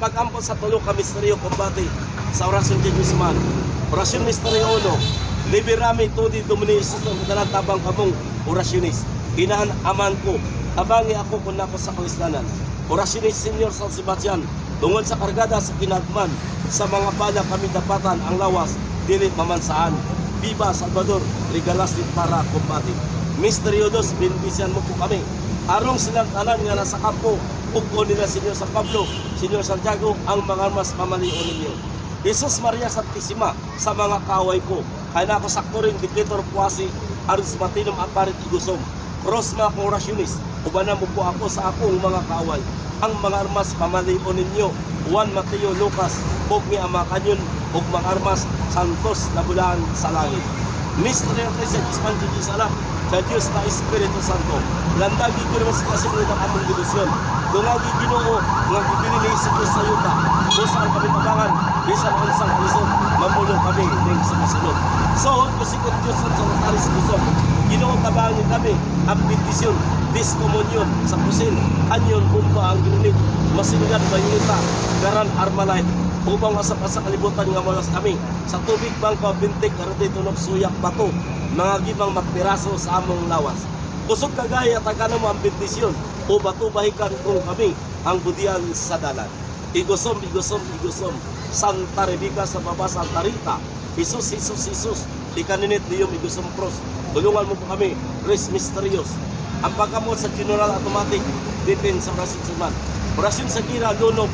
pag-ampon sa tulo ka misteryo kumbati sa orasyon di Guzman. Orasyon misteryo uno, liberami tudi domini Isus ang madalang tabang kamong orasyonis. Ginahan aman ko, abangi ako kung nako sa kawislanan. Orasyonis Senior San Sebastian, tungod sa kargada sa kinagman, sa mga bala kami dapatan ang lawas, dili mamansaan. Viva Salvador, regalas din para kumbati. Misteryo dos, binbisyan mo po kami. Arong silang tanan nga nasa kampo, ugko nila Senyor San Pablo, Senyor Santiago, ang mga mas mamalion ninyo. Jesus Maria Santisima sa mga kaway ko, kaya na ako sakto rin diktator puwasi, aris matinum aparit igusom, cross mga orasyonis, ubanan mo po ako sa akong mga kaway. Ang mga armas mamalion ninyo, Juan Mateo Lucas, ug mi ama kanyon, ug mga armas santos na bulan sa langit. Of Christ, Ispanjo Diyos alam, sa Diyos na Espiritu Santo. Landagi naman sa kasunod ng among delusyon. Dungagi ginoo, nga gibili ni Diyos sa yuta. Kung saan kami tabangan, bisan unsang alisod, mamulong kami ng sa kasunod. So, kung sikot Diyos ang sanatari sa Luzon, ginoo tabangin kami, ang bendisyon, diskomunyon sa pusin, anyon kumpa ang ginunit, masingan ba yuta, garan armalite, upang masap sa kalibutan nga malas kami sa tubig bang pabintik karati tunog suyak bato mga gibang magpiraso sa among lawas. Kusog kagaya tagana mo ang bendisyon o bato bahikan kung kami ang budian sa dalan. Igusom igusom igusom Santa Rebecca sa baba Santa Rita. Jesus Jesus Jesus ikaninit diyom igusom cross. Tulungan mo po kami Grace Mysterious ang pagkamot sa General Automatic Dipin sa Brasil Suman. Brasil sa Kira Lunog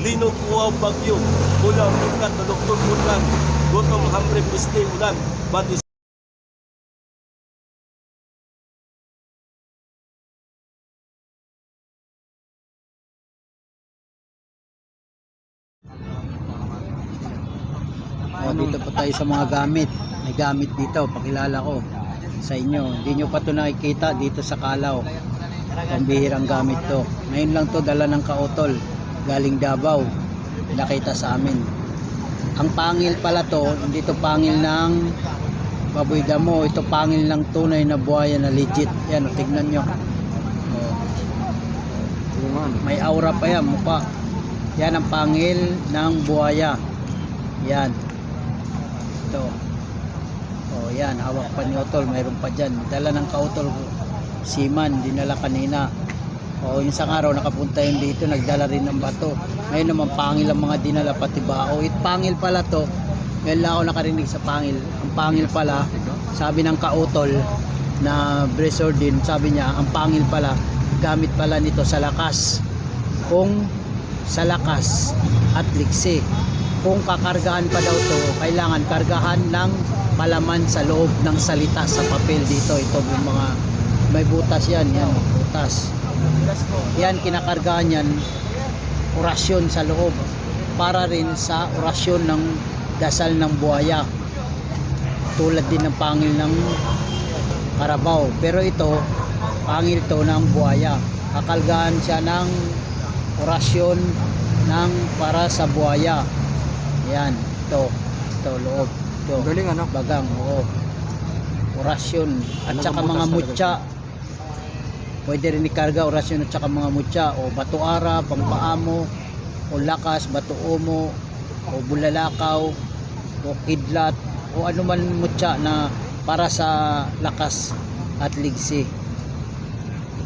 linog uwaw bagyo ulang ulan na doktor ulan gutom hamre piste ulan batis O, dito po tayo sa mga gamit. May gamit dito, pakilala ko sa inyo. Hindi nyo pa ito nakikita dito sa Kalaw. Pambihirang gamit to. Ngayon lang to dala ng kautol. Galing Davao. Nakita sa amin. Ang pangil pala to, hindi to pangil ng baboy damo. Ito pangil ng tunay na buhaya na legit. Yan, o, tignan nyo. O, may aura pa yan, mukha. Yan ang pangil ng buhaya. Yan. Ito. Oh, yan. Hawak pa ni Otol. Mayroon pa dyan. Dala ng kautol. Siman. Dinala kanina. Yung isang araw nakapunta yun dito. Nagdala rin ng bato. Ngayon naman pangil ang mga dinala pati bao. It pangil pala to. Ngayon lang ako nakarinig sa pangil. Ang pangil pala, sabi ng kautol na Bresor din, sabi niya, ang pangil pala, gamit pala nito sa lakas. Kung sa lakas at liksi kung kakargahan pa daw to kailangan kargahan ng palaman sa loob ng salita sa papel dito ito yung mga may butas yan yan butas yan kinakargahan yan. Orasyon sa loob. Para rin sa orasyon ng dasal ng buhaya. Tulad din ng pangil ng karabaw. Pero ito pangil to ng buhaya. Kakalgahan siya ng orasyon ng para sa buhaya. Yan ito. Ito loob. Ito. Galing ano? bagang oo. Orasyon. At Ano saka mga mutya pwede rin ikarga orasyon at saka mga mutya o batuara pangpaamo o lakas bato umo o bulalakaw o kidlat o ano man mutya na para sa lakas at ligsi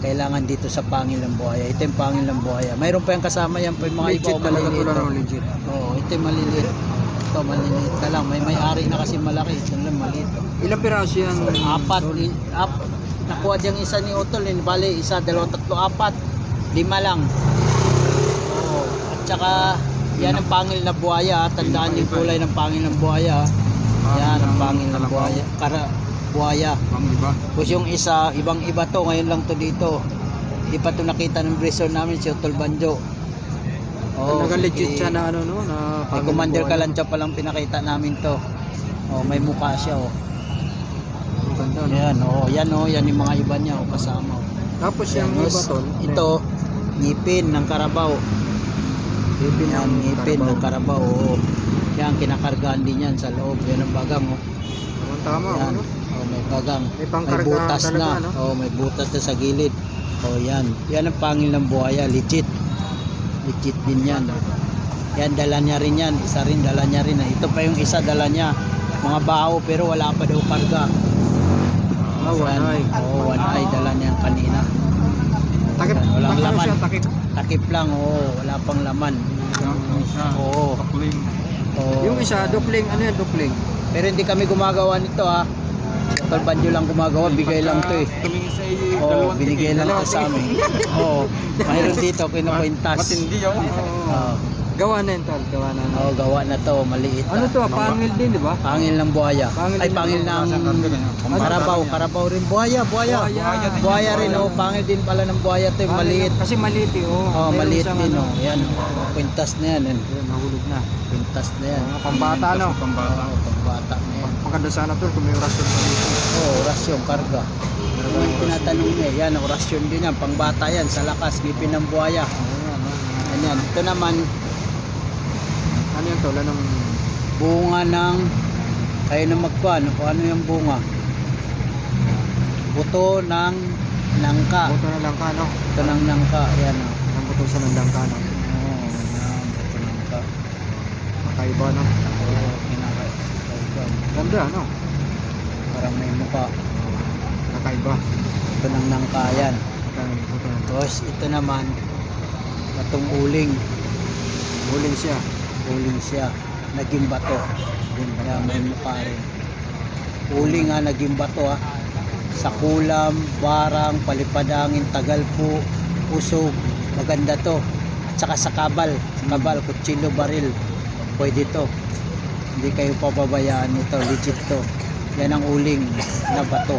kailangan dito sa pangil ng buhaya ito yung pangil ng buhaya mayroon pa yung kasama yan pa yung mga Legit iba o maliliit oh. legit. Oo, ito yung maliliit. Ito maliliit ka lang. May may-ari na kasi malaki. Ito lang maliit. Ilang piraso yan? Apat. Li, ap, nakuha diyang isa ni Utol. Eh. Bali, isa, dalawa, tatlo, apat. Lima lang. Oo. At saka, yan ang pangil na buhaya. Tandaan yung kulay ng pangil ng buhaya. Yan ang pangil ng buhaya. Kara, buhaya. Tapos yung isa, ibang iba to. Ngayon lang to dito. Hindi pa to nakita ng brisor namin si Utol Banjo. Oo, Talaga legit siya na ano no? Na pangil Commander. Kalancha pa lang pinakita namin to. Oh, may mukha siya oh. Ganda no? Yan oh, yan oh, yan yung mga iba niya oh, kasama. oh. Tapos Yan, yung yes, iba tol. ito ngipin ng karabaw. Ngipin Yan, ng ngipin ng karabaw. Oh. Yan kinakargaan din yan sa loob. Yan ang bagang oh. Tama tama Yan. ano? Oh, may bagang. May May pangkarga butas talaga na. no? Oh, may butas na sa gilid. Oh, yan. Yan ang pangil ng buhaya, legit. Legit din yan. Yan, dala niya rin yan. Isa rin, dala niya rin. Ito pa yung isa, dala niya. Mga baho, pero wala pa daw karga. Ah, one eye. Oo, one eye. Dala niya kanina. Takip, walang takip laman. siya, takip. Takip lang, oo. Wala pang laman. Oo. oo. Yung isa, dupling, ano yan, dupling? Pero hindi kami gumagawa nito ha. Tol Banjo lang gumagawa, bigay lang to eh. Tumingin sa iyo, Oo, binigay lang to sa amin. Oo, mayroon dito, kinukwintas. Matindi yun. Oo, Gawa na yun, tol. Gawa na. oo, gawa na to, maliit. Ano to, pangil din, di ba? Pangil ng buhaya. Pangil Ay, pangil ng- karabaw. Karabaw rin. Buhaya, buhaya. Buhaya. Buhaya rin, oh. Pangil din pala ng buhaya to, Pangil maliit. Kasi maliit eh, oh. Oh, Meron maliit din, ano. oh. Yan, kwintas na yan. Ayun, nahulog na. Kwintas na yan. Pambata, no? Pambata. Oo, yan. Maganda sana tol kung may orasyon pa dito. Oo, orasyon, karga. Pero yung tinatanong niya, yan, orasyon din yan, pangbata yan, sa lakas, ngipin ng buhaya. Ayan. Ito naman, Ano yan tol? Anong... bunga ng, kayo na magkuhan, kung ano yung bunga. Buto ng nangka. Buto na lang ka, no? Buto ng nangka, yan o. Ang buto sa nandang ka, no? Oo, yan, buto ng nangka. Makaiba, no? Oo, kinaka. Ganda, no? Parang may mukha. Kakaiba. Buto ng nangka, yan. Ang buto na. Tapos ito naman, batong uling. Huling siya. Uling siya. Naging bato. Kaya may mukha rin. Uling ha, naging bato ha. Sa kulam, barang, palipadangin, tagalpo, usog. Maganda to. At saka sa kabal. Sa kabal, kutsilyo, baril. Pwede to. Hindi kayo pababayaan nito. Legit to. Yan ang uling na bato.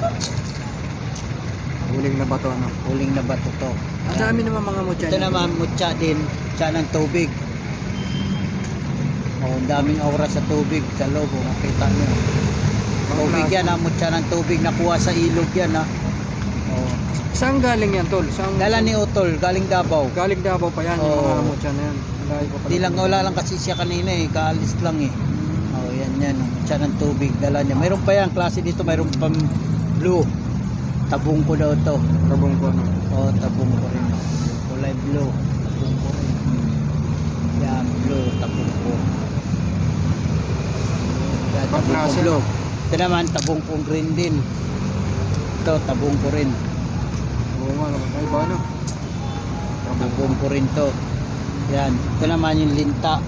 Huling na bato, no? Uling na bato to. Ang dami naman mga mutya. Ito naman, mutya din. Mutya ng tubig. Oh, ang daming aura sa tubig sa loob. Oh, makita nyo. Tubig yan ha, mutya ng tubig. Nakuha sa ilog yan ha. Oh. Saan galing yan, tol? Saan... Dala ni Utol, galing Davao. Galing Davao pa yan, yung Oo. mga mutya na yan. Ang layo pa pala. Di lang, wala lang kasi siya kanina eh. Kaalis lang eh. Yan. Mutya ng tubig. Dala niya. Mayroon pa yan. Klase dito. Mayroon pang blue. Tabong ko daw to. Kabong ko, no? Oh, tabong ko rin. oh. Kulay blue. Tabong ko rin. Yan, blue. Tabong ko. Yan, tabong ko blue. Ito naman, tabong ko green din. Ito, tabong ko rin. Oo nga, no? Kakaiba, no? Tabong ko rin to. Yan. Ito naman yung linta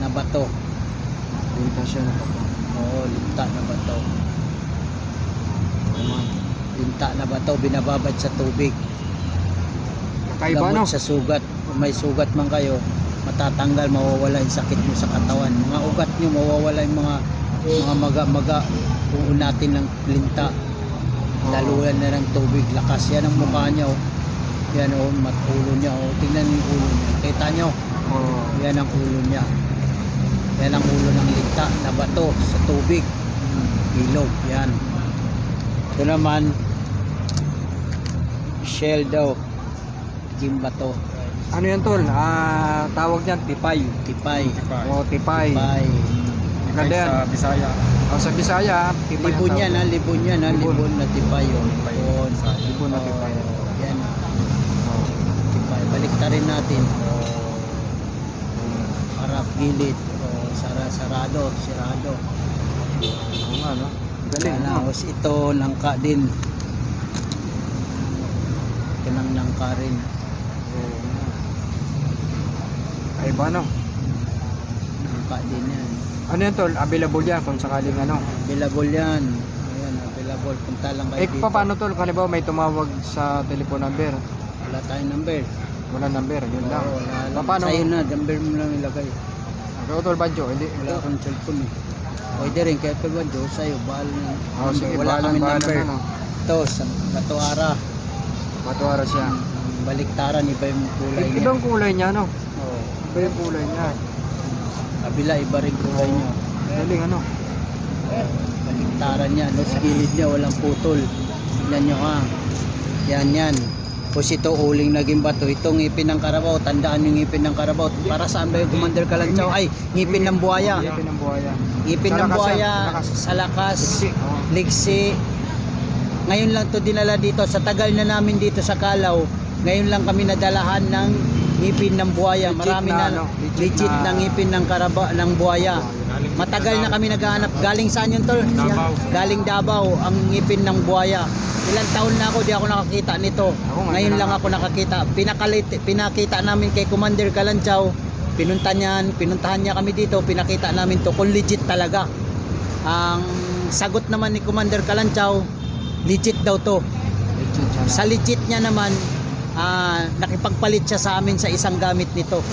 na bato. Dito siya na bato. Oo, linta na bato. Oo nga. Linta na bato, binababad sa tubig. Kakaiba, no? Gamot sa sugat. Kung may sugat man kayo, matatanggal, mawawala yung sakit mo sa katawan. Mga ugat nyo, mawawala yung mga mga maga-maga. Kung natin ng linta, laluyan na ng tubig. Lakas yan ang mukha niya. Oh. Yan oh, mat ulo niya. Oh. Tingnan yung ulo niya. Kita nyo, Oo. yan ang ulo niya. Yan ang ulo ng linta na bato sa tubig. Ilog, yan. Ito naman, shell daw. Yung bato. Ano yan, tol? Ah, tawag niyan, tipay. Tipay. O, tipay. Tipay. Ganda yan. Sa Bisaya. O, sa Bisaya, tipay ang Libon tawag. yan ha, libon yan ha, Libon. libon na tipay yun. Yun. Libon na Oo, tipay. Yan, Oo. tipay. Balik rin natin. Harap, gilid. Sara, sarado, sirado. Oo nga, no? Galing, Yan, no? ito, nangka din. Ito ng nangka rin. Oo nga. Kakaiba, no? Nangka din yan. Ano yan, tol? Available yan kung sakaling ano. Available yan. Ayan, available. Punta lang kayo Eh, dito. paano, tol? Kalibaw, may tumawag sa telephone number. Wala tayong number. Wala number, yun lang. Oo, wala lang. Paano? Sa'yo na, number mo lang ilagay. Ikaw, tol, Banjo, hindi. Wala akong cellphone eh. Pwede rin, kaya ito ba, Diyos sa'yo, bahal na. Oh, sige, Wala bahala, kami bahala number. na, no? Ito, sa Batuara. Matuwara siya. Baliktaran, iba yung kulay niya. ibang kulay niya, no? Oo. Iba yung kulay niya. Kabila, iba rin kulay niya. Galing, ano? Baliktaran niya, no? Sa gilid niya, walang putol. Tignan nyo ha. Yan, yan. Tapos ito, uling naging bato. Ito, ngipin ng karabaw. Tandaan yung ngipin ng karabaw. Para saan ba yung Commander Kalanchaw? Ay, ngipin ng buhaya. Ngipin ng buhaya. Ngipin ng buhaya, sa lakas. Liksi. Ngayon lang to dinala dito. Sa tagal na namin dito sa Kalaw, ngayon lang kami nadalahan ng ngipin ng buhaya. Marami na, ano, legit na- ngipin ng karaba ng buhaya. Matagal na kami naghahanap. Galing saan yun tol? Galing Davao ang ngipin ng buhaya. Ilang taon na ako di ako nakakita nito. Ako, ngayon lang ako nakakita. Pinakalit, pinakita namin kay Commander Kalanchaw. Pinunta niyan, pinuntahan niya kami dito. Pinakita namin to kung legit talaga. Ang sagot naman ni Commander Kalanchaw, legit daw to. Legit. Sa legit niya naman, ah, nakipagpalit siya sa amin sa isang gamit nito.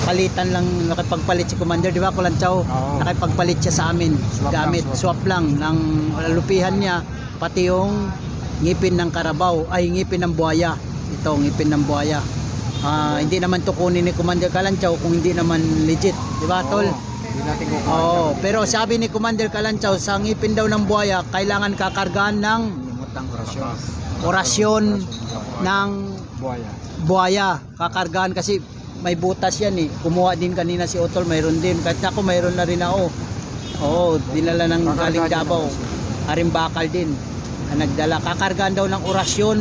Palitan lang, nakipagpalit si Commander, di ba Kulanchaw? Oo. Nakipagpalit siya sa amin. Swap lang, gamit, swap. swap. lang ng lupihan niya, pati yung ngipin ng karabaw, ay ngipin ng buhaya. Ito, ngipin ng buhaya. Ah, hindi naman to kunin ni Commander Kalanchaw kung hindi naman legit, di ba tol? Oo, Hindi natin. Oo, pero sabi ni Commander Kalanchaw, sa ngipin daw ng buhaya, kailangan kakargahan ng Orasyon. orasyon ng Buhaya. buhaya. Kakargahan kasi may butas yan eh. Kumuha din kanina si Otol, mayroon din. Kahit ako, mayroon na rin ako. Oo, dinala ng galing Davao. Harimbakal din. Ang nagdala. Kakargahan daw ng orasyon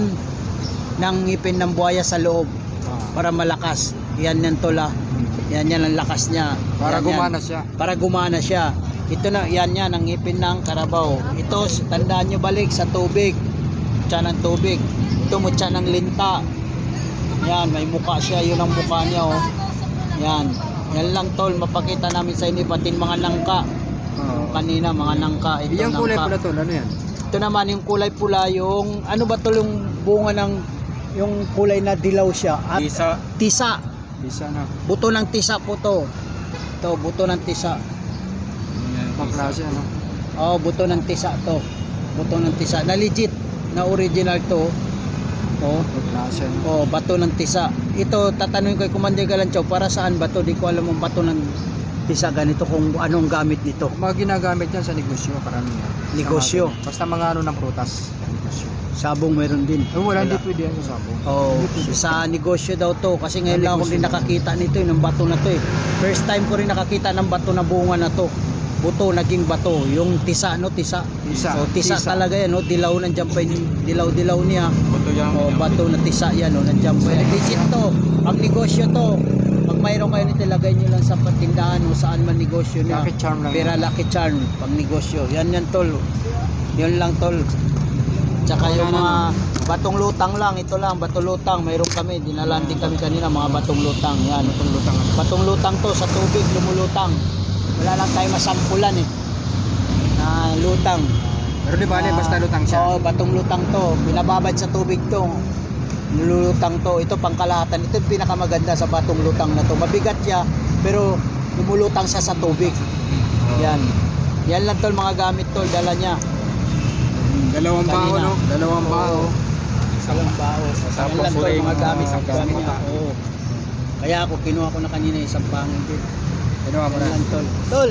ng ngipin ng buhaya sa loob Ah. para malakas. Yan yan tola. Yan yan ang lakas niya. Para Yan, yan gumana siya. para gumana siya. Ito na, yan yan, ang ngipin ng karabaw. Ito, tandaan nyo balik sa tubig. Mutya ng tubig. Ito, mutya ng linta. Yan, may muka siya. Yun ang muka niya, oh. Yan. Yan lang, tol. Mapakita namin sa inyo, pati mga nangka. Oo. Kanina, mga nangka. Ito, Yung kulay nangka. pula to, ano yan? Ito naman, yung kulay pula, yung, ano ba tol, yung bunga ng, yung kulay na dilaw siya. At Isa. tisa. Bisa na. Buto ng tisa po to. Ito, buto ng tisa. Pang klase, ano? Oh, buto ng tisa to. Buto ng tisa. Na legit, na original to. Oh, Pang klase, ano? oh, bato ng tisa. Ito, tatanungin ko kay Commander Galanchaw, para saan ba to? Di ko alam ang bato ng tisa ganito kung anong gamit nito. Mga ginagamit yan sa negosyo, karamihan. Negosyo. Sa mga- Basta mga ano ng prutas. Negosyo. Sabong meron din. Eh, wala, hindi pwede yan sa sabong. Oh, Hindi pwede. sa negosyo daw to kasi ngayon lang ako din nakakita nito eh, ng bato na to eh. First time ko rin nakakita ng bato na bunga na to. Buto naging bato, yung tisa no, tisa. Tisa. So tisa, talaga yan no, dilaw nandiyan pa yung dilaw-dilaw niya. Buto yan. O bato na tisa yan o, nandiyan pa yan. Legit to, pag negosyo to. Pag mayroon kayo nito, nyo lang sa patindahan o saan man negosyo niya. Lucky charm lang Pera yan. lucky charm, pag negosyo. Yan yan tol. Yun lang tol. Tsaka yung mga batong lutang lang, ito lang, batong lutang. Mayroon kami, dinalan din kami kanina mga batong lutang. Yan, batong lutang. Batong lutang to, sa tubig, lumulutang. Wala lang tayo masampulan eh. Na lutang. Pero di ba, Ah, basta lutang siya. Oo, batong lutang to. Binababad sa tubig to. Nilulutang to. Ito pangkalahatan. Ito yung pinakamaganda sa batong lutang na to. Mabigat siya, pero lumulutang siya sa tubig. Yan. Yan lang tol mga gamit tol. Dala niya. Dalawang bao, Kanina. no? Dalawang bao. Salang bao. Yan Tapos lang tol mga gamit. ah, Sa gamit niya. Oo. Kaya ako, kinuha ko na kanina isang pangin din. Ginawa mo Yan na. lang tol. Tol,